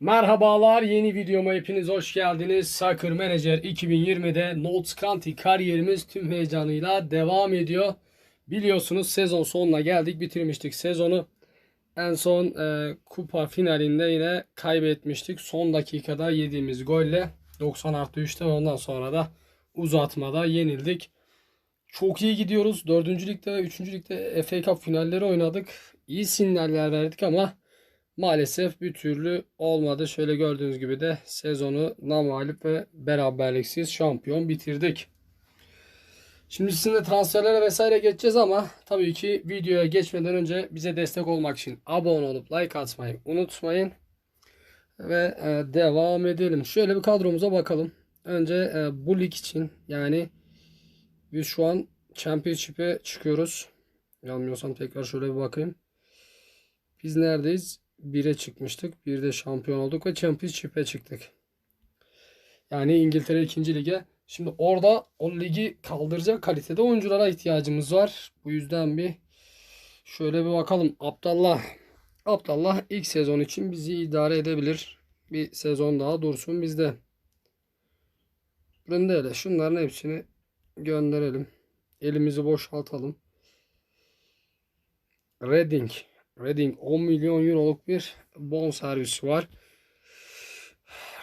Merhabalar yeni videoma hepiniz hoş geldiniz. Soccer Manager 2020'de Notts County kariyerimiz tüm heyecanıyla devam ediyor. Biliyorsunuz sezon sonuna geldik bitirmiştik sezonu. En son e, kupa finalinde yine kaybetmiştik. Son dakikada yediğimiz golle 90 artı 3'te ve ondan sonra da uzatmada yenildik. Çok iyi gidiyoruz. 4. ligde ve 3. ligde FA Cup finalleri oynadık. İyi sinyaller verdik ama maalesef bir türlü olmadı. Şöyle gördüğünüz gibi de sezonu namalip ve beraberliksiz şampiyon bitirdik. Şimdi sizinle transferlere vesaire geçeceğiz ama tabii ki videoya geçmeden önce bize destek olmak için abone olup like atmayı unutmayın. Ve e, devam edelim. Şöyle bir kadromuza bakalım. Önce e, bu lig için yani biz şu an Championship'e çıkıyoruz. Yanılmıyorsam tekrar şöyle bir bakayım. Biz neredeyiz? 1'e çıkmıştık. 1'de şampiyon olduk ve Championship'e çıktık. Yani İngiltere 2. lige. Şimdi orada o ligi kaldıracak kalitede oyunculara ihtiyacımız var. Bu yüzden bir şöyle bir bakalım. Abdallah. Abdallah ilk sezon için bizi idare edebilir. Bir sezon daha dursun bizde. Brindele şunların hepsini gönderelim. Elimizi boşaltalım. Reading. Reading 10 milyon euroluk bir bon servis var.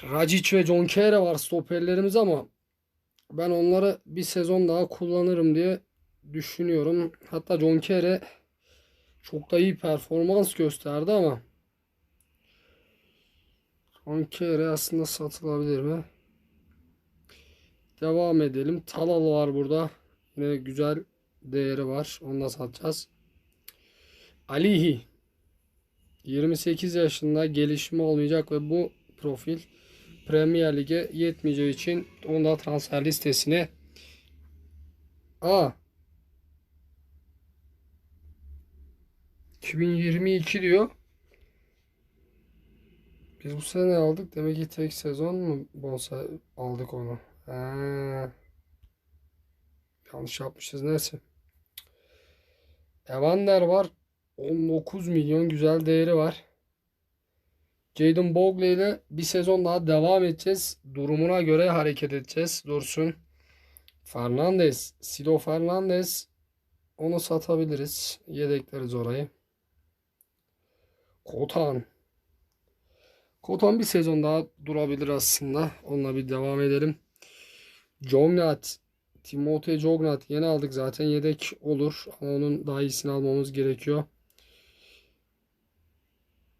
Racic ve John Kere var stoperlerimiz ama ben onları bir sezon daha kullanırım diye düşünüyorum. Hatta John Kere çok da iyi performans gösterdi ama John Kere aslında satılabilir mi? Devam edelim. Talal var burada. Yine güzel değeri var. Onu da satacağız. Alihi 28 yaşında gelişme olmayacak ve bu profil Premier Lig'e yetmeyeceği için onu da transfer listesine A 2022 diyor. Biz bu sene aldık. Demek ki tek sezon mu bonsa aldık onu. Ha. Yanlış yapmışız. Neyse. Evander var. 19 milyon güzel değeri var. Jadon Bogle ile bir sezon daha devam edeceğiz. Durumuna göre hareket edeceğiz. Dursun. Fernandez. Silo Fernandez. Onu satabiliriz. Yedekleriz orayı. Kotan. Kotan bir sezon daha durabilir aslında. Onunla bir devam edelim. Jognat. Timothy Jognat. Yeni aldık zaten. Yedek olur. Ama onun daha iyisini almamız gerekiyor.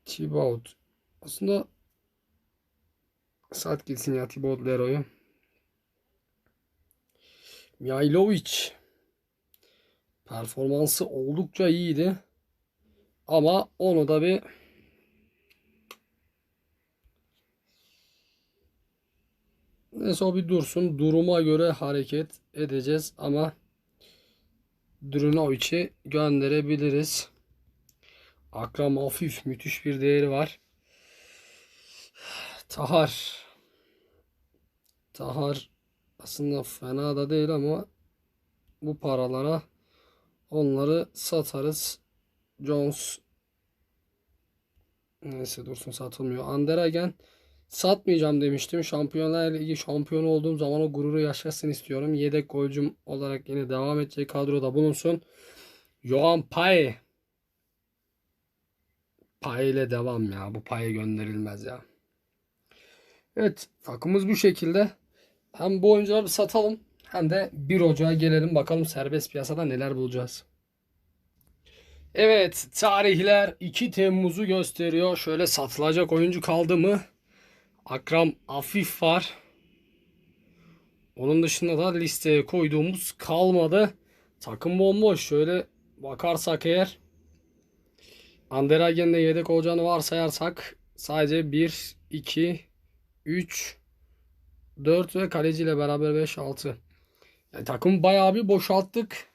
Thibaut. Aslında sat gitsin ya Thibaut Leroy'u. Mihailovic. Performansı oldukça iyiydi. Ama onu da bir Neyse o bir dursun. Duruma göre hareket edeceğiz ama Drunovic'i gönderebiliriz. Akram Afif müthiş bir değeri var. Tahar. Tahar aslında fena da değil ama bu paralara onları satarız. Jones neyse dursun satılmıyor. Anderegen satmayacağım demiştim. Şampiyonlar Ligi şampiyonu olduğum zaman o gururu yaşasın istiyorum. Yedek golcüm olarak yine devam edecek kadroda bulunsun. Johan Paye Pay ile devam ya. Bu paya gönderilmez ya. Evet takımımız bu şekilde. Hem bu oyuncuları satalım hem de 1 Ocağı gelelim bakalım serbest piyasada neler bulacağız. Evet tarihler 2 Temmuz'u gösteriyor. Şöyle satılacak oyuncu kaldı mı? Akram Afif var. Onun dışında da listeye koyduğumuz kalmadı. Takım bomboş. Şöyle bakarsak eğer Anderhagen'de yedek olacağını varsayarsak sadece 1, 2, 3, 4 ve kaleciyle beraber 5, 6. Yani takım bayağı bir boşalttık.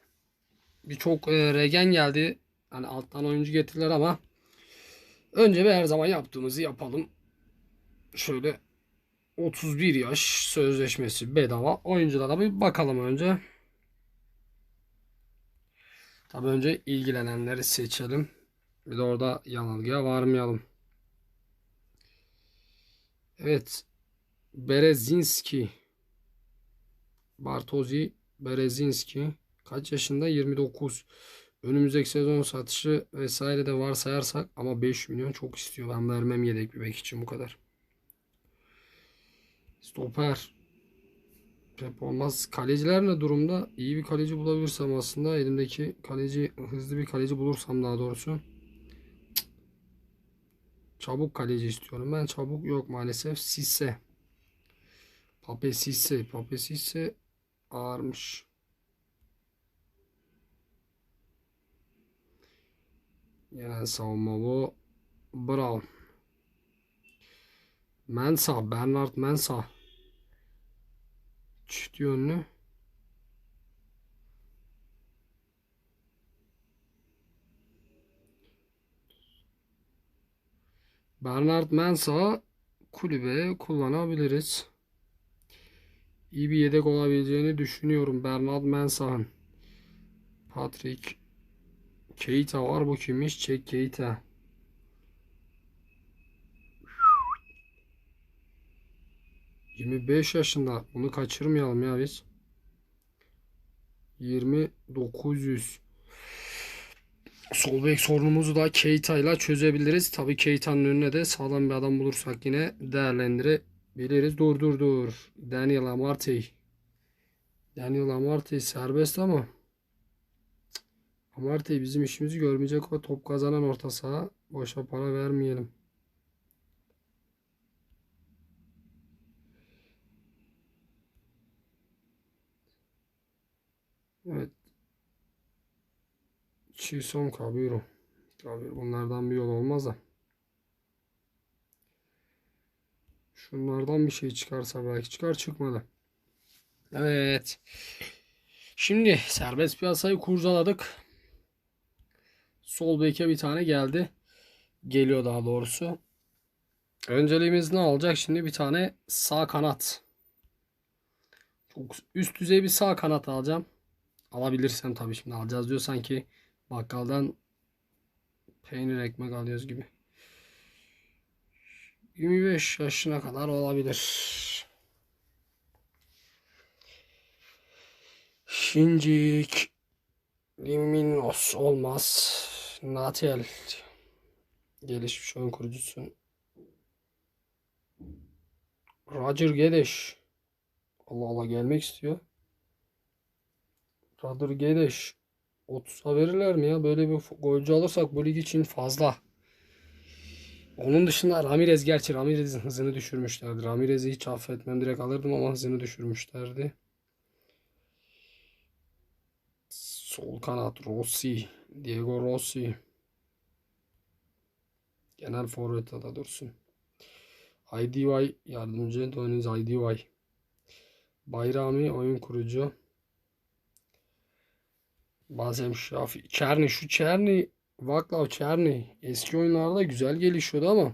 Birçok e, regen geldi. Hani alttan oyuncu getirdiler ama önce bir her zaman yaptığımızı yapalım. Şöyle 31 yaş sözleşmesi bedava. Oyunculara bir bakalım önce. Tabii önce ilgilenenleri seçelim. Bir de orada yanılgıya varmayalım. Evet. Berezinski. Bartozi Berezinski. Kaç yaşında? 29. Önümüzdeki sezon satışı vesaire de varsayarsak ama 5 milyon çok istiyor. Ben vermem yedek bir bek için bu kadar. Stoper. Pep olmaz. Kaleciler ne durumda? İyi bir kaleci bulabilirsem aslında elimdeki kaleci hızlı bir kaleci bulursam daha doğrusu. Çabuk kaleci istiyorum. Ben çabuk yok maalesef. Sisse. Pape Sisse. Pape Sisse ağırmış. Genel savunma bu. Brown. Mensah. Bernard Mensah. Çift yönlü. Bernard Mensah'ı kulübe kullanabiliriz. İyi bir yedek olabileceğini düşünüyorum Bernard Mensah'ın. Patrick Keita var bu kimmiş? Çek Keita. ...25 yaşında. Bunu kaçırmayalım ya biz. 20900. Sol bek sorunumuzu da Keita ile çözebiliriz. Tabii Keita'nın önüne de sağlam bir adam bulursak yine değerlendirebiliriz. Dur dur dur. Daniel Amartey. Daniel Amartey serbest ama Amartey bizim işimizi görmeyecek o top kazanan orta saha. Boşa para vermeyelim. Evet. Çiğson Kabiru. Kabir bunlardan bir yol olmaz da. Şunlardan bir şey çıkarsa belki çıkar çıkmadı. Evet. Şimdi serbest piyasayı kurcaladık. Sol beke bir tane geldi. Geliyor daha doğrusu. Önceliğimiz ne olacak? Şimdi bir tane sağ kanat. Çok üst düzey bir sağ kanat alacağım. Alabilirsem tabii şimdi alacağız diyor sanki bakkaldan peynir ekmek alıyoruz gibi. 25 yaşına kadar olabilir. Şincik Liminos olmaz. Natel gelişmiş oyun kurucusu. Roger Gedeş. Allah Allah gelmek istiyor. Roger Gedeş. 30'a verirler mi ya? Böyle bir golcü alırsak bu lig için fazla. Onun dışında Ramirez gerçi Ramirez'in hızını düşürmüşlerdi. Ramirez'i hiç affetmem direkt alırdım ama hızını düşürmüşlerdi. Sol kanat Rossi. Diego Rossi. Genel forvet da dursun. IDY yardımcı Doniz IDY. Bayrami oyun kurucu. Bazem Şafi. Çerni şu Çerni. Vaklav Çerni. Eski oyunlarda güzel gelişiyordu ama.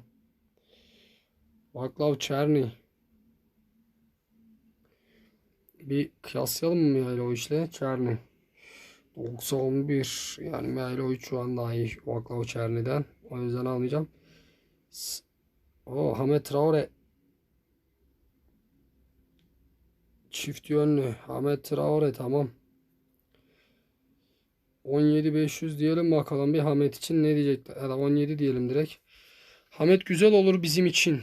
Vaklav Çerni. Bir kıyaslayalım mı o işle? Çerni. 91 yani Mihailovic şu an daha iyi Vaklav Çerni'den. O yüzden almayacağım. O Hamet Traore çift yönlü Hamet Traore tamam. 17500 diyelim bakalım bir Hamet için ne diyecekler. Ya da 17 diyelim direkt. Hamet güzel olur bizim için.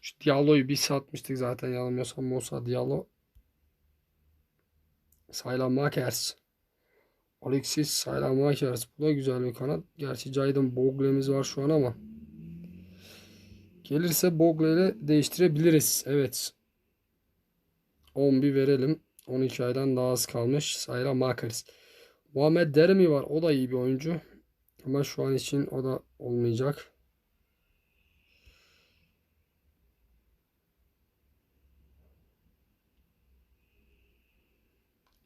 Şu Diallo'yu bir satmıştık zaten yanılmıyorsam Mosa Diallo. Saylan Makers. Alexis Saylan Makers. Bu da güzel bir kanat. Gerçi Jayden Bogle'miz var şu an ama. Gelirse Bogle ile değiştirebiliriz. Evet. 11 verelim. 12 aydan daha az kalmış. Saylan Makers. Muhammed Dermi var. O da iyi bir oyuncu. Ama şu an için o da olmayacak.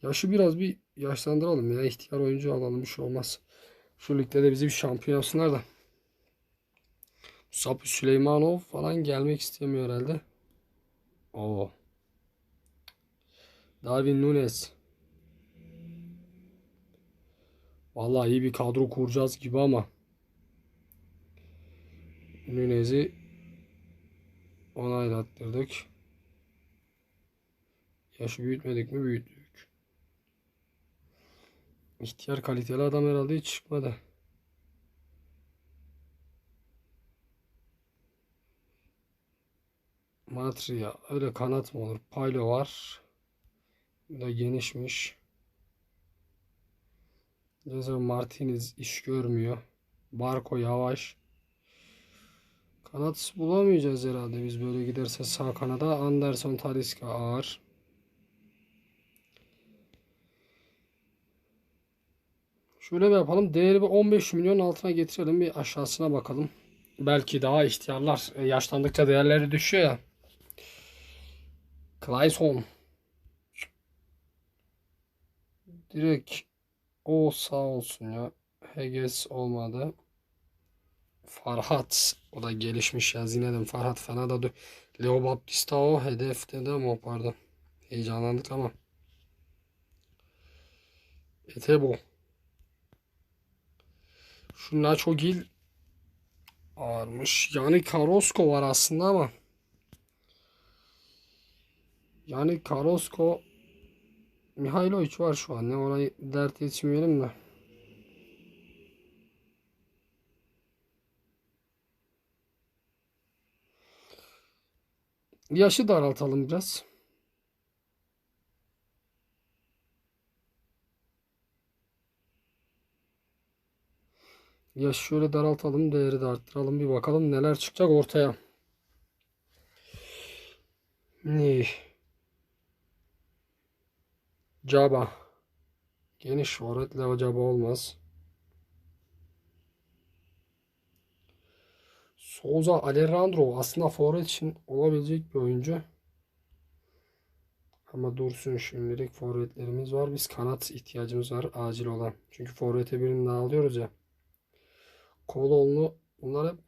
Yaşı biraz bir yaşlandıralım ya. İhtiyar oyuncu alalım. Bir şey olmaz. Şu ligde de bizi bir şampiyon yapsınlar da. Sapi Süleymanov falan gelmek istemiyor herhalde. Oo. Darwin Nunes. Vallahi iyi bir kadro kuracağız gibi ama Nunez'i onaylattırdık. Yaşı büyütmedik mi? Büyüttük. İhtiyar kaliteli adam herhalde hiç çıkmadı. Matria öyle kanat mı olur? Paylo var. Bu da genişmiş. Cesar Martinez iş görmüyor. Barco yavaş. Kanat bulamayacağız herhalde biz böyle giderse sağ kanada. Anderson Talisca ağır. Şöyle bir yapalım. Değeri bir 15 milyon altına getirelim. Bir aşağısına bakalım. Belki daha ihtiyarlar. e, Yaşlandıkça değerleri düşüyor ya. Clayson. Direkt o sağ olsun ya. Heges olmadı. Farhat. O da gelişmiş ya. Zinedine Farhat fena da. Leo Baptista o hedefte de ama pardon. Heyecanlandık ama. Etebo. Şu Nacho Gil ağırmış. Yani Karosko var aslında ama. Yani Karosko Mihailovic var şu an. Ne orayı dert etmeyelim de. Yaşı daraltalım biraz. Yaşı şöyle daraltalım, değeri de arttıralım. Bir bakalım neler çıkacak ortaya. Ne? Caba. Geniş forvetle o caba olmaz. Souza Alejandro aslında forvet için olabilecek bir oyuncu. Ama dursun şimdilik forvetlerimiz var. Biz kanat ihtiyacımız var acil olan. Çünkü forvete birini daha alıyoruz ya. Kolonlu bunlar hep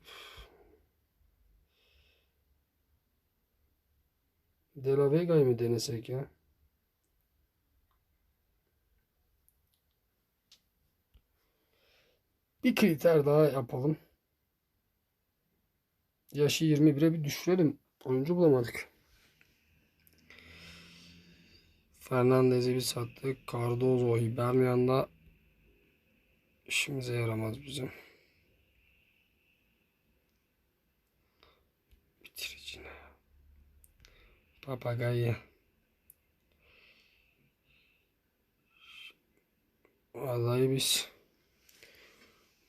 De La Vega'yı mı denesek ya? Bir kriter daha yapalım. Yaşı 21'e bir düşürelim. Oyuncu bulamadık. Fernandez'i bir sattık. Cardozo, Hibernian'da işimize yaramaz bizim. Bitiricine. Papagayı. Vallahi biz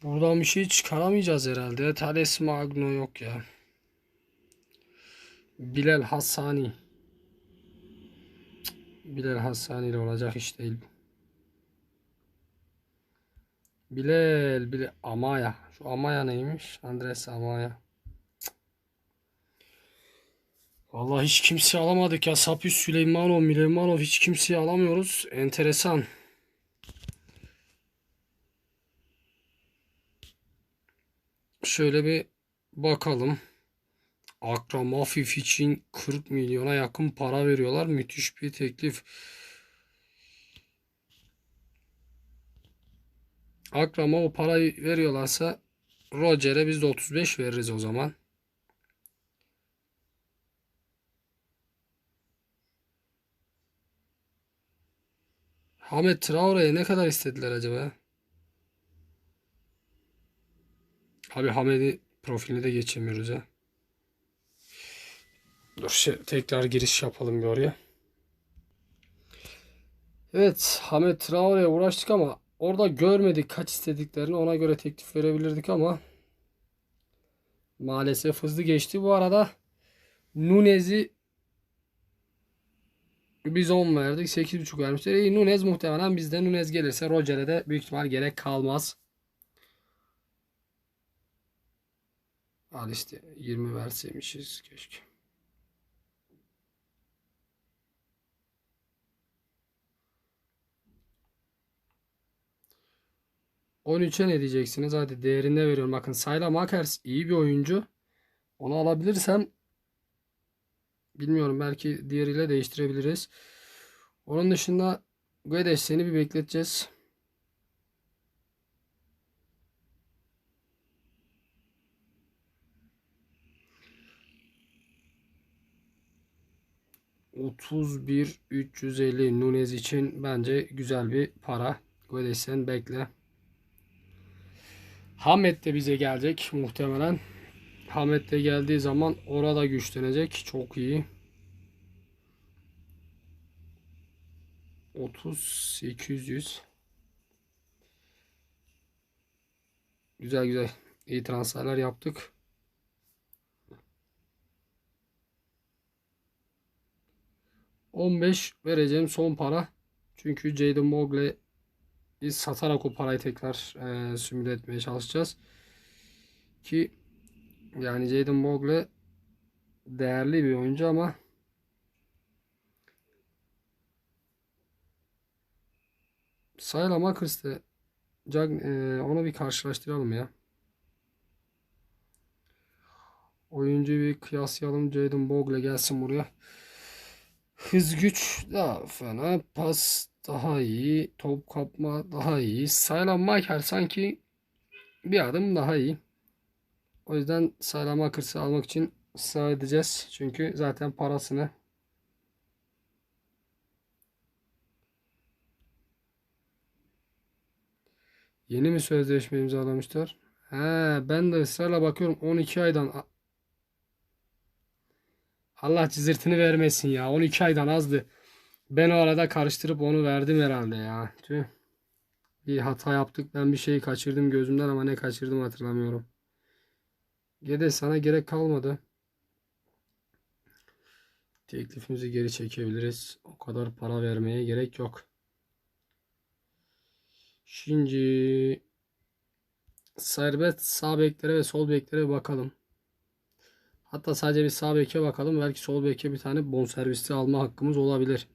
buradan bir şey çıkaramayacağız herhalde. Thales Magno yok ya. Bilal Hassani. Bilal Hassani ile olacak iş değil. Bilal, Bilal Amaya. Şu Amaya neymiş? Andres Amaya. Vallahi hiç kimse alamadık ya. Sapis Süleymanov, Mileymanov hiç kimseyi alamıyoruz. Enteresan. Şöyle bir bakalım. Akram Afif için 40 milyona yakın para veriyorlar. Müthiş bir teklif. Akram'a o parayı veriyorlarsa Roger'e biz de 35 veririz o zaman. Hamet Traore'ye ne kadar istediler acaba? Abi Hamed'i profiline de geçemiyoruz ya. Dur şey, tekrar giriş yapalım bir oraya. Evet Hamet Traore'ye uğraştık ama orada görmedik kaç istediklerini ona göre teklif verebilirdik ama maalesef hızlı geçti. Bu arada Nunez'i biz 10 verdik. 8.5 vermişler. İyi, Nunez muhtemelen bizde. Nunez gelirse Roger'e de büyük ihtimal gerek kalmaz. Al işte 20 verseymişiz keşke. ...13'e ne diyeceksiniz? Hadi değerinde veriyorum. Bakın Sayla Makers iyi bir oyuncu. Onu alabilirsem... ...bilmiyorum belki diğeriyle değiştirebiliriz. Onun dışında... Guedes seni bir bekleteceğiz. 31 350 Nunez için bence güzel bir para. Godesen bekle. Hamet de bize gelecek muhtemelen. Hamet de geldiği zaman orada güçlenecek. Çok iyi. 30 800 Güzel güzel. İyi transferler yaptık. ...15 vereceğim son para. Çünkü Jaden Mogley'i satarak o parayı tekrar e, simüle etmeye çalışacağız. Ki yani Jaden Mogley değerli bir oyuncu ama Sayla Makers'te e, onu bir karşılaştıralım ya. Oyuncu bir kıyaslayalım. Jaden Bogle gelsin buraya. Hız güç daha fena. Pas daha iyi. Top kapma daha iyi. Saylan Maker sanki bir adım daha iyi. O yüzden Saylan Makers'ı almak için ısrar edeceğiz. Çünkü zaten parasını Yeni mi sözleşme imzalamışlar? He, ben de ısrarla bakıyorum 12 aydan. Allah cızırtını vermesin ya. 12 aydan azdı. Ben o arada karıştırıp onu verdim herhalde ya. Bir hata yaptık. Ben bir şeyi kaçırdım gözümden ama ne kaçırdım hatırlamıyorum. Gede sana gerek kalmadı. Teklifimizi geri çekebiliriz. O kadar para vermeye gerek yok. Şimdi serbest sağ beklere ve sol beklere bakalım. Hatta sadece bir sağ beke bakalım. Belki sol beke bir tane bonservisi alma hakkımız olabilir.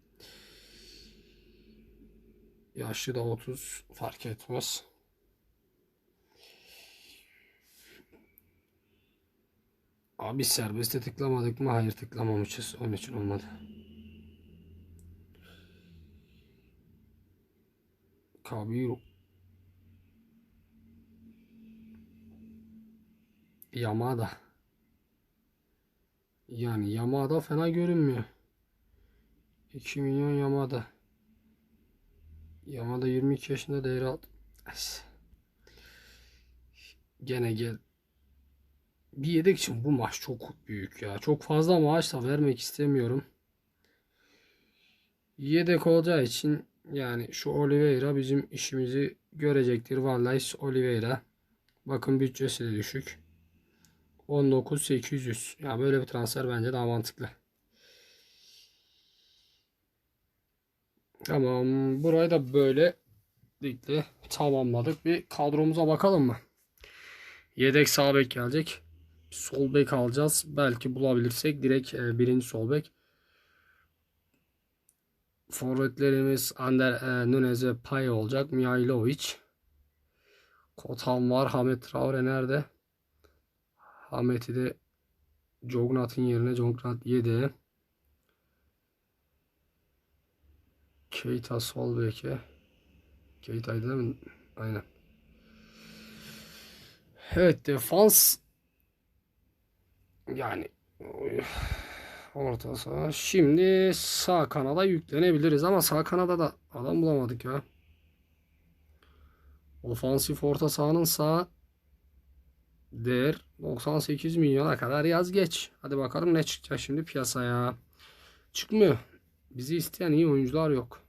Yaşlı da 30 fark etmez. Abi serbeste tıklamadık mı? Hayır tıklamamışız. Onun için olmadı. Kabiru. Yamada. Yani Yamada fena görünmüyor. 2 milyon Yamada. Yamada 22 yaşında değeri aldı. Gene gel. Bir yedek için bu maç çok büyük ya. Çok fazla maaş da vermek istemiyorum. Yedek olacağı için yani şu Oliveira bizim işimizi görecektir. Vallahi Oliveira. Bakın bütçesi de düşük. 19.800. Ya böyle bir transfer bence daha mantıklı. Tamam. Burayı da böyle dikli tamamladık. Bir kadromuza bakalım mı? Yedek sağ bek gelecek. Sol bek alacağız. Belki bulabilirsek direkt e, birinci sol bek. Forvetlerimiz Ander e, Nunez ve Pay olacak. Mihailovic. Kotan var. Hamet Traore nerede? Hamet'i de Jognat'ın yerine Jognat yedi. Keita sol beke. Keita'ydı değil mi? Aynen. Evet defans yani orta saha. Şimdi sağ kanada yüklenebiliriz ama sağ kanada da adam bulamadık ya. Ofansif orta sahanın sağ değer 98 milyona kadar yaz geç. Hadi bakalım ne çıkacak şimdi piyasaya. Çıkmıyor. Bizi isteyen iyi oyuncular yok.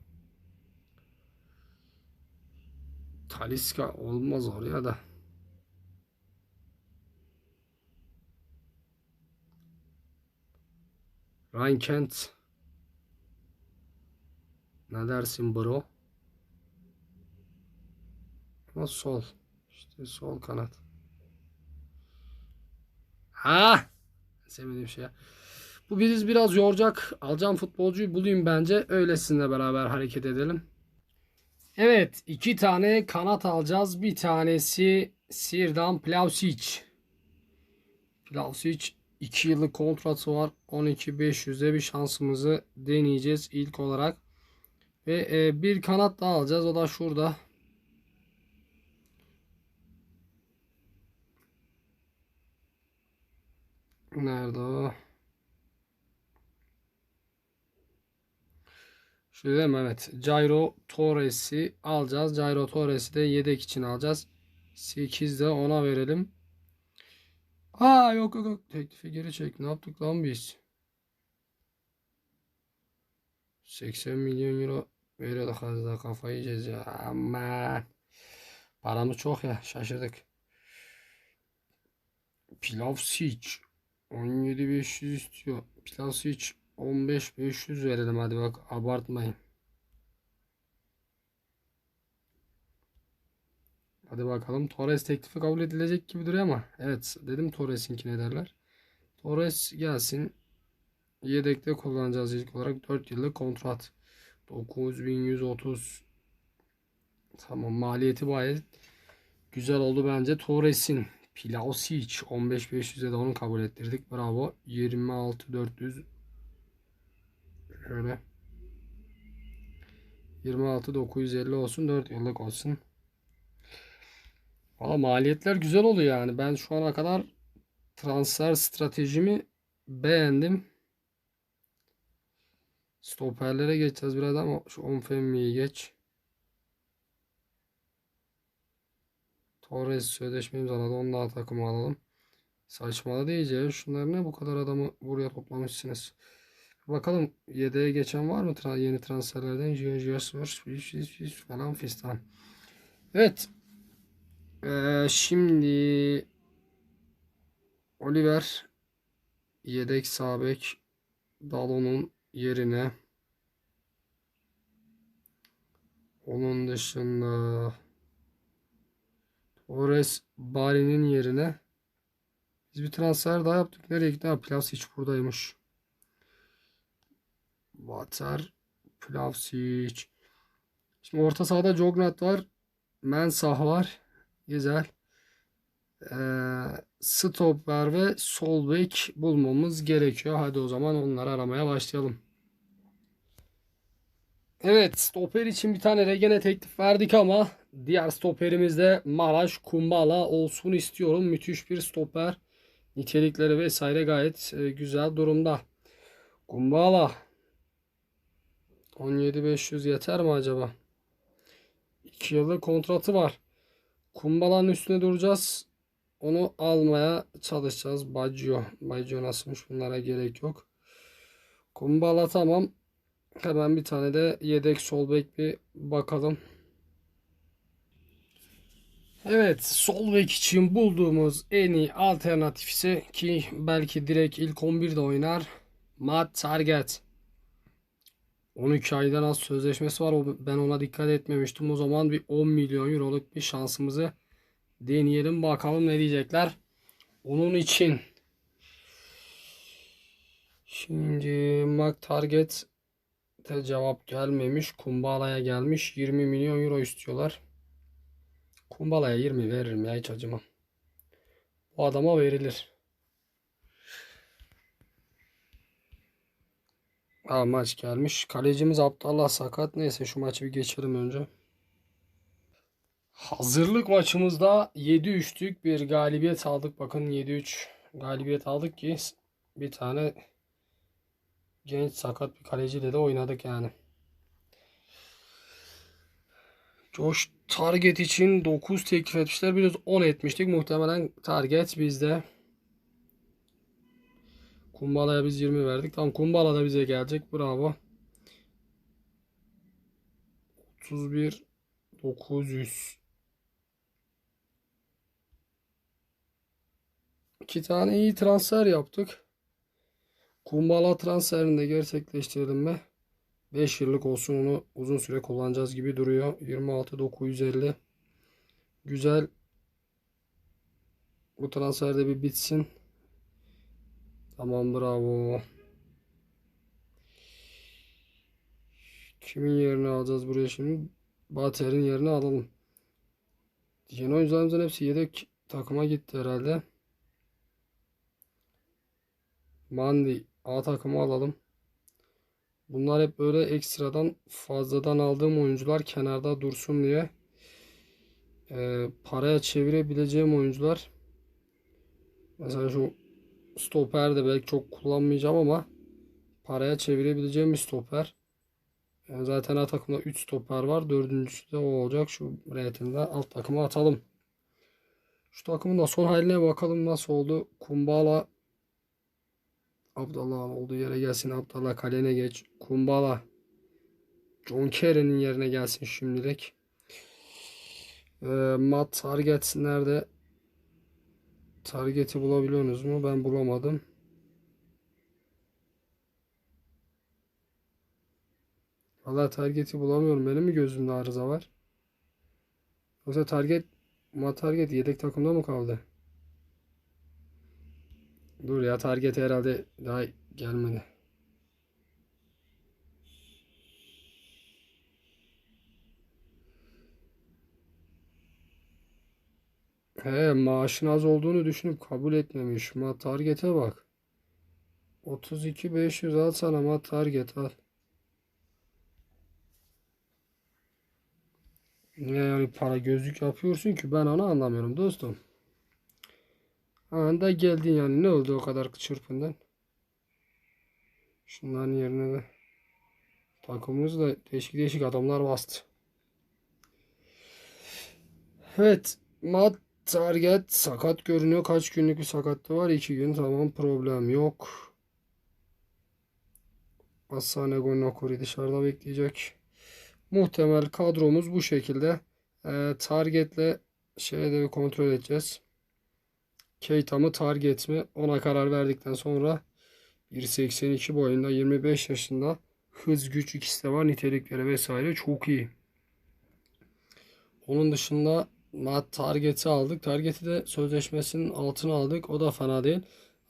Taliska olmaz oraya da. Ryan Kent. Ne dersin bro? Ama sol. İşte sol kanat. Ha! Sevmediğim şey. Bu biz biraz yoracak. Alacağım futbolcuyu bulayım bence. Öyle beraber hareket edelim. Evet. iki tane kanat alacağız. Bir tanesi Sirdan Plavsic. Plavsic 2 yıllık kontratı var. 12.500'de bir şansımızı deneyeceğiz ilk olarak. Ve e, bir kanat daha alacağız. O da şurada. Nerede o? Şu değil mi? Evet. Jairo Torres'i alacağız. Jairo Torres'i de yedek için alacağız. 8 de ona verelim. Aa yok yok yok. Teklifi geri çek. Ne yaptık lan biz? 80 milyon euro veriyorduk az kafayı yiyeceğiz ya. Aman. Paramız çok ya. Şaşırdık. Pilav Siç 17500 istiyor. Pilav Siç 15500 verelim hadi bak abartmayın. Hadi bakalım Torres teklifi kabul edilecek gibi duruyor ama evet dedim Torres'inkine derler. Torres gelsin. Yedekte kullanacağız ilk olarak 4 yıllık kontrat. 9130 Tamam maliyeti bayağı güzel oldu bence. Torres'in Pilausic 15500'e de onu kabul ettirdik. Bravo. 26400 şöyle 26950 olsun 4 yıllık olsun. Valla maliyetler güzel oluyor yani. Ben şu ana kadar transfer stratejimi beğendim. Stoperlere geçeceğiz biraz ama şu Onfemmi'yi geç. Torres sözleşme imzaladı. Onu daha takıma alalım. Saçmaladı iyice. Şunlar ne bu kadar adamı buraya toplamışsınız. Bakalım yedeğe geçen var mı tra yeni transferlerden? Jesus falan fistan. Evet. Ee, şimdi Oliver yedek sağ bek Dalon'un yerine onun dışında Torres Bari'nin yerine biz bir transfer daha yaptık. Nereye gitti? Ha, Plavsic buradaymış. Vater Plavsic. Şimdi orta sahada Jognat var. Mensah var. Güzel. Ee, stoper ve sol bek bulmamız gerekiyor. Hadi o zaman onları aramaya başlayalım. Evet stoper için bir tane Regene teklif verdik ama diğer stoperimiz de Maraş Kumbala olsun istiyorum. Müthiş bir stoper. Nitelikleri vesaire gayet e, güzel durumda. Kumbala 17500 yeter mi acaba? 2 yıllık kontratı var. Kumbala'nın üstüne duracağız. Onu almaya çalışacağız. Baggio. Baggio nasılmış bunlara gerek yok. Kumbala tamam. Hemen bir tane de yedek sol bek bir bakalım. Evet sol bek için bulduğumuz en iyi alternatif ise ki belki direkt ilk 11'de oynar. Matt Target. 12 aydan az sözleşmesi var. Ben ona dikkat etmemiştim. O zaman bir 10 milyon euroluk bir şansımızı deneyelim. Bakalım ne diyecekler. Onun için şimdi Mac Target de cevap gelmemiş. Kumbala'ya gelmiş. 20 milyon euro istiyorlar. Kumbala'ya 20 veririm ya hiç acımam. Bu adama verilir. Aa, maç gelmiş. Kalecimiz Abdallah sakat. Neyse şu maçı bir geçelim önce. Hazırlık maçımızda 7-3'lük bir galibiyet aldık. Bakın 7-3 galibiyet aldık ki bir tane genç sakat bir kaleciyle de oynadık yani. Josh Target için 9 teklif etmişler. Biz 10 etmiştik. Muhtemelen Target bizde. Kumbala'ya biz 20 verdik. Tam Kumbala da bize gelecek. Bravo. 31 900 İki tane iyi transfer yaptık. Kumbala transferini de gerçekleştirdim mi? 5 yıllık olsun onu uzun süre kullanacağız gibi duruyor. 26 950 Güzel. Bu transfer de bir bitsin. Tamam bravo. Kimin yerini alacağız buraya şimdi? Bater'in yerini alalım. Yeni oyuncularımızın hepsi yedek takıma gitti herhalde. Mandi A takımı alalım. Bunlar hep böyle ekstradan fazladan aldığım oyuncular kenarda dursun diye e, paraya çevirebileceğim oyuncular. Mesela şu stoper de belki çok kullanmayacağım ama paraya çevirebileceğim bir stoper. Yani zaten A takımda 3 stoper var. Dördüncüsü de o olacak. Şu reytini de alt takıma atalım. Şu takımın da son haline bakalım nasıl oldu. Kumbala Abdallah olduğu yere gelsin. Abdallah kalene geç. Kumbala John Kerry'nin yerine gelsin şimdilik. Ee, Matt Target nerede? Target'i bulabiliyorsunuz mu? Ben bulamadım. Valla Target'i bulamıyorum. Benim mi gözümde arıza var? Yoksa Target Matt Target yedek takımda mı kaldı? Dur ya Target herhalde daha gelmedi. He maaşın az olduğunu düşünüp kabul etmemiş. Ma target'e bak. 32 500 al sana ma target al. Niye yani para gözlük yapıyorsun ki ben onu anlamıyorum dostum. Anda geldin yani ne oldu o kadar çırpından? Şunların yerine de takımımız da değişik değişik adamlar bastı. Evet, Mat Target sakat görünüyor. Kaç günlük bir sakatlığı var? 2 gün. Tamam problem yok. Asane Gonokuri dışarıda bekleyecek. Muhtemel kadromuz bu şekilde. Ee, target'le şeye de bir kontrol edeceğiz. Keita mı target mi? Ona karar verdikten sonra 1.82 boyunda 25 yaşında hız güç ikisi de var. Nitelikleri vesaire çok iyi. Onun dışında Mat Target'i aldık. Target'i de sözleşmesinin altına aldık. O da fena değil.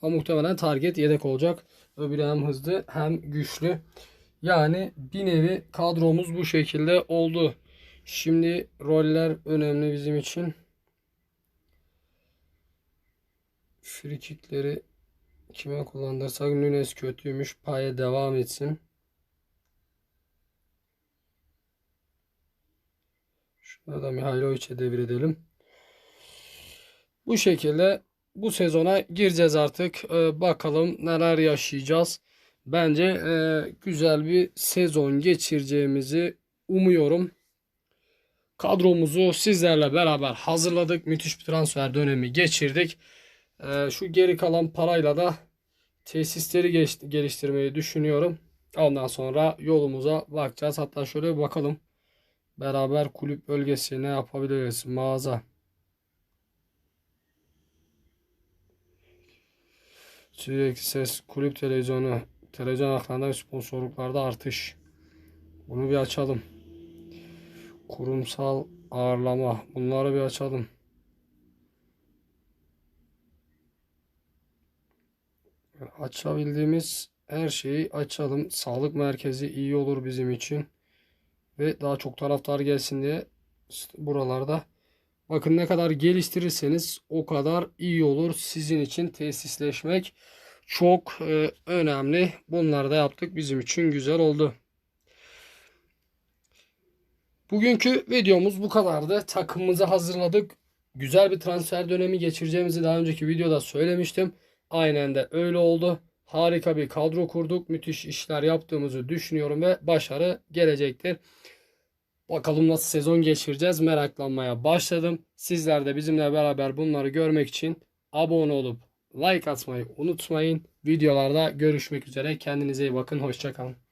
Ama muhtemelen Target yedek olacak. Öbürü hem hızlı hem güçlü. Yani bir nevi kadromuz bu şekilde oldu. Şimdi roller önemli bizim için. Frikikleri kime kullandırsak Nunes kötüymüş. Paya devam etsin. Şunu da Mihailovic'e devredelim. Bu şekilde bu sezona gireceğiz artık. Ee, bakalım neler yaşayacağız. Bence e, güzel bir sezon geçireceğimizi umuyorum. Kadromuzu sizlerle beraber hazırladık. Müthiş bir transfer dönemi geçirdik. Ee, şu geri kalan parayla da tesisleri geliştirmeyi düşünüyorum. Ondan sonra yolumuza bakacağız. Hatta şöyle bir bakalım. Beraber kulüp bölgesi ne yapabiliriz? Mağaza. Sürekli ses kulüp televizyonu televizyon haklarında sponsorluklarda artış. Bunu bir açalım. Kurumsal ağırlama. Bunları bir açalım. Açabildiğimiz her şeyi açalım. Sağlık merkezi iyi olur bizim için. Ve daha çok taraftar gelsin diye buralarda bakın ne kadar geliştirirseniz o kadar iyi olur. Sizin için tesisleşmek çok e, önemli. Bunları da yaptık. Bizim için güzel oldu. Bugünkü videomuz bu kadardı. Takımımızı hazırladık. Güzel bir transfer dönemi geçireceğimizi daha önceki videoda söylemiştim. Aynen de öyle oldu. Harika bir kadro kurduk. Müthiş işler yaptığımızı düşünüyorum ve başarı gelecektir. Bakalım nasıl sezon geçireceğiz meraklanmaya başladım. Sizler de bizimle beraber bunları görmek için abone olup like atmayı unutmayın. Videolarda görüşmek üzere. Kendinize iyi bakın. Hoşçakalın.